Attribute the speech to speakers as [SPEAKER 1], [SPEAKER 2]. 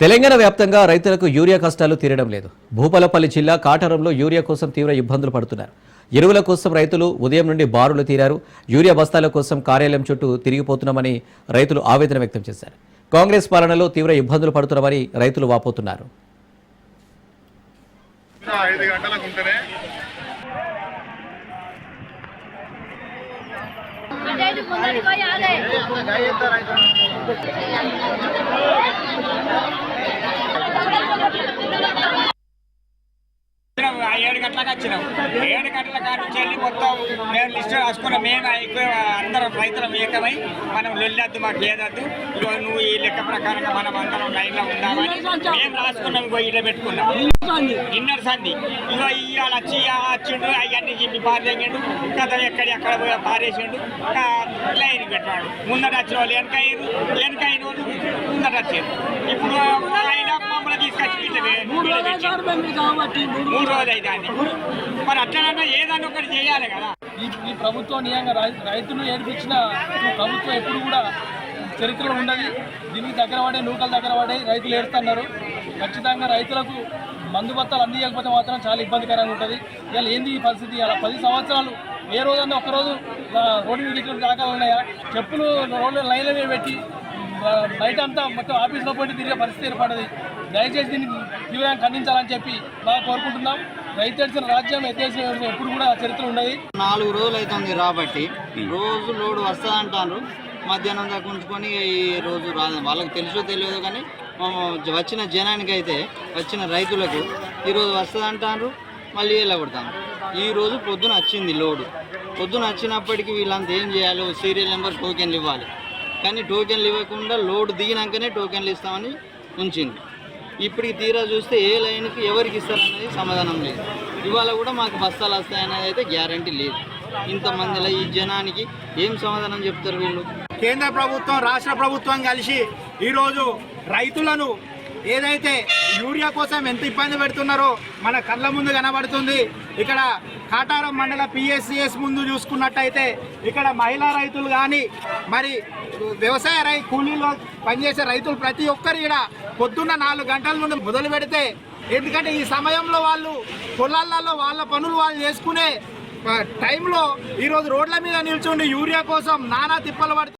[SPEAKER 1] తెలంగాణ వ్యాప్తంగా రైతులకు యూరియా కష్టాలు తీరడం లేదు. భూపాలపల్లి జిల్లా కాటరంలో యూరియా కోసం తీవ్ర ఇబ్బందులు పడుతున్నారు. ఎరువుల కోసం రైతులు ఉదయం నుండి బారులు తీరారు. యూరియా బస్తాల కోసం కార్యాలయం చుట్టూ తిరిగిపోతున్నామని రైతులు ఆవేదన వ్యక్తం చేశారు. కాంగ్రెస్ పాలనలో తీవ్ర ఇబ్బందులు పడుతున్నామని రైతులు వాపోతున్నారు
[SPEAKER 2] ఐదు గంటలకు ఉంటేనే
[SPEAKER 3] అదే ముందరికి పోయి అదే
[SPEAKER 4] వచ్చినాం, ఆ ఏడు గంటలకు వచ్చినాం. ఏడు గంటల కాడి నుంచి వెళ్ళి మొత్తం మేము లిస్ట్ రాసుకున్నాం మేము ఎక్కువ అందరం రైతులం ఏకమై మనం వెళ్ళొద్దు మాకు ఏదద్దు నువ్వు ఈ లెక్క ప్రకారంగా మనం అందరం లైన్లో ఉందామని మేము రాసుకున్నాం ఇగో ఇట్లా పెట్టుకున్నాం. ఇన్నర్ సంధి. ఇగో ఇవాళ వచ్చి వచ్చిండు అవన్నీ చెప్పి పారేసిండు. కథ ఎక్కడి ఎక్కడ పోయి పారేసిండు. లైన్ పెట్టాడు. ముందట వచ్చిన వాళ్ళు వెనక అయ్యారు వెనక అయిన వాళ్ళు ముందట వచ్చారు. ఇప్పుడు మూడు రోజులు అయితే మరి అట్లనన్నా ఏదన్నా ఒకటి చేయాలి కదా
[SPEAKER 5] ఈ ప్రభుత్వం నియంగా రైతులు ఏడిపించిన ప్రభుత్వం ఎప్పుడు కూడా చరిత్రలో ఉండదు. దీనికి దగ్గర పడే నూకలు దగ్గర పడే రైతులు ఏడుతున్నారు ఖచ్చితంగా రైతులకు మందు బత్తాలు అందియకపోతే మాత్రం చాలా ఇబ్బందికరంగా ఉంటుంది. ఇవాళ ఏంది ఈ పరిస్థితి? అలా పది సంవత్సరాలు ఏ రోజన్నా ఒకరోజు రోడ్డు మీద ఇటువంటి దాఖలు ఉన్నాయా? చెప్పులు రోడ్లు లైన్ల మీద పెట్టి బయట అంతా మొత్తం ఆఫీస్లో పోయి తిరిగే పరిస్థితి ఏర్పడది. దయచేసి దీన్ని తీవ్రంగా ఖండించాలని చెప్పి బాగా కోరుకుంటున్నాం. రైతు ఎడిసిన రాజ్యం ఎత్తేసి ఎప్పుడు కూడా చరిత్ర ఉన్నది
[SPEAKER 6] నాలుగు రోజులు అవుతుంది రాబట్టి. రోజు లోడ్ వస్తుంది అంటారు. మధ్యాహ్నం దాకా ఉంచుకొని ఈ రోజు రాదు వాళ్ళకి తెలుసో తెలియదు కానీ వచ్చిన జనానికి అయితే వచ్చిన రైతులకు ఈరోజు వస్తుంది అంటారు మళ్ళీ వెళ్ళగొడతాను ఈ రోజు పొద్దున వచ్చింది లోడు. పొద్దున వచ్చినప్పటికీ వీళ్ళంతా ఏం చేయాలి సీరియల్ నెంబర్ టోకెన్లు ఇవ్వాలి. కానీ టోకెన్లు ఇవ్వకుండా లోడ్ దిగినాకనే టోకెన్లు ఇస్తామని ఉంచింది. ఇప్పటికి తీరా చూస్తే ఏ లైన్కి ఎవరికి ఇస్తారనేది సమాధానం లేదు. ఇవాళ కూడా మాకు బస్తాలు వస్తాయనేది అయితే గ్యారంటీ లేదు. ఇంతమందిలో ఈ జనానికి ఏం సమాధానం చెప్తారు వీళ్ళు?
[SPEAKER 7] కేంద్ర ప్రభుత్వం రాష్ట్ర ప్రభుత్వం కలిసి ఈరోజు రైతులను ఏదైతే యూరియా కోసం ఎంత ఇబ్బంది పెడుతున్నారో మన కళ్ళ ముందు కనబడుతుంది. ఇక్కడ కాటారం మండల పిఎస్సిఎస్ ముందు చూసుకున్నట్టయితే ఇక్కడ మహిళా రైతులు కానీ మరి వ్యవసాయ రై కూలీలో పనిచేసే రైతులు ప్రతి ఒక్కరు ఇక్కడ పొద్దున్న నాలుగు గంటల నుండి మొదలు పెడితే ఎందుకంటే ఈ సమయంలో వాళ్ళు పొలాలలో వాళ్ళ పనులు వాళ్ళు చేసుకునే టైంలో ఈరోజు రోడ్ల మీద నిల్చుండి యూరియా కోసం నానా తిప్పలు పడుతుంది